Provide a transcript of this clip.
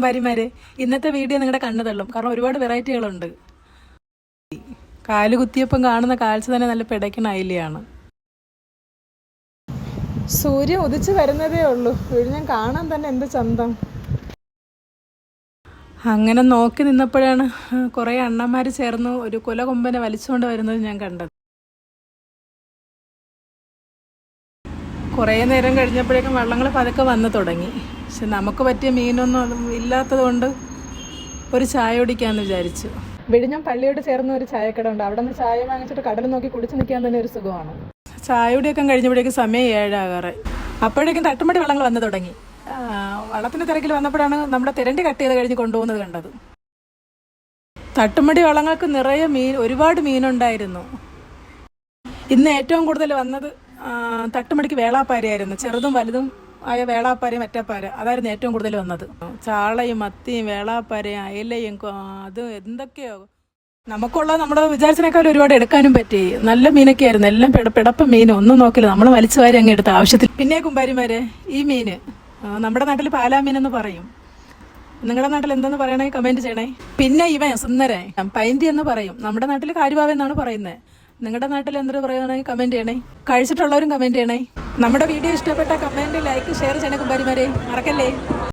കുമ്പാരിമാരെ ഇന്നത്തെ വീഡിയോ നിങ്ങളുടെ കണ്ണു തള്ളും. കാരണം ഒരുപാട് വെറൈറ്റികളുണ്ട്. കാൽ കുത്തിയപ്പം കാണുന്ന കാഴ്ച തന്നെ നല്ല പിടയ്ക്കണ അയിലയാണ്. സൂര്യൻ ഉദിച്ചു വരുന്നതേ ഉള്ളൂ. ഞാൻ കാണാൻ തന്നെ എന്ത് ചന്തം. അങ്ങനെ നോക്കി നിന്നപ്പോഴാണ് കുറേ അണ്ണന്മാര് ചേർന്ന് ഒരു കുല കൊമ്പനെ വലിച്ചുകൊണ്ട് വരുന്നത് ഞാൻ കണ്ടത്. കുറേ നേരം കഴിഞ്ഞപ്പോഴേക്കും വള്ളങ്ങൾ പതുക്കെ വന്നു തുടങ്ങി. പക്ഷെ നമുക്ക് പറ്റിയ മീനൊന്നും ഇല്ലാത്തത് കൊണ്ട് ഒരു ചായ കുടിക്കാമെന്ന് വിചാരിച്ചു. വെടിഞ്ഞം പള്ളിയോട് ചേർന്ന ഒരു ചായക്കട ഉണ്ട്. അവിടെ നിന്ന് ചായ വാങ്ങിച്ചിട്ട് കടൽ നോക്കി കുടിച്ച് നിൽക്കാൻ തന്നെ ഒരു സുഖമാണ്. ചായയുടെയൊക്കെ കഴിഞ്ഞപ്പോഴേക്കും സമയം ഏഴാകാറ് അപ്പോഴേക്കും തട്ടുമടി വള്ളങ്ങൾ വന്നു തുടങ്ങി. ആ, വള്ളത്തിന്റെ തിരക്കിൽ വന്നപ്പോഴാണ് നമ്മുടെ തിരണ്ടി കട്ട് ചെയ്ത് കഴിഞ്ഞ് കൊണ്ടുപോകുന്നത് കണ്ടത്. തട്ടുമടി വള്ളങ്ങൾക്ക് നിറയെ മീൻ ഒരുപാട് മീനുണ്ടായിരുന്നു. ഇന്ന് ഏറ്റവും കൂടുതൽ വന്നത് തട്ടുമടിക്ക് വേളാപ്പാരിയായിരുന്നു. ചെറുതും വലുതും ആയ വേളാപ്പാര മറ്റപ്പാര. അതായിരുന്നു ഏറ്റവും കൂടുതൽ വന്നത്. ചാളയും മത്തിയും വേളാപ്പാരയും അയലയും അതും എന്തൊക്കെയോ. നമുക്കുള്ള നമ്മുടെ വിചാരിച്ചതിനേക്കാൾ ഒരുപാട് എടുക്കാനും പറ്റി. നല്ല മീനൊക്കെ ആയിരുന്നു. എല്ലാം പിടപ്പ് മീൻ ഒന്നും നോക്കില്ല. നമ്മൾ വലിച്ചു വാരി അങ്ങ് എടുത്ത ആവശ്യത്തിൽ പിന്നെ കുമ്പാരിമാരെ ഈ മീന്. നമ്മുടെ നാട്ടിൽ പാലാ മീൻ എന്ന് പറയും. നിങ്ങളുടെ നാട്ടിൽ എന്തെന്ന് പറയണേ? കമന്റ് ചെയ്യണേ. പിന്നെ ഇവ സുന്ദരൻ. പൈന്തി എന്ന് പറയും. നമ്മുടെ നാട്ടിൽ കാര്യവാവ എന്നാണ് പറയുന്നത്. നിങ്ങളുടെ നാട്ടിൽ എന്തൊരു പറയുകയാണെങ്കിൽ കമന്റ് ചെയ്യണേ. കഴിച്ചിട്ടുള്ളവരും കമന്റ് ചെയ്യണേ. നമ്മുടെ വീഡിയോ ഇഷ്ടപ്പെട്ട കമന്റ് ലൈക്ക് ഷെയർ ചെയ്യണ കുമ്പാരിമാരെ മറക്കല്ലേ?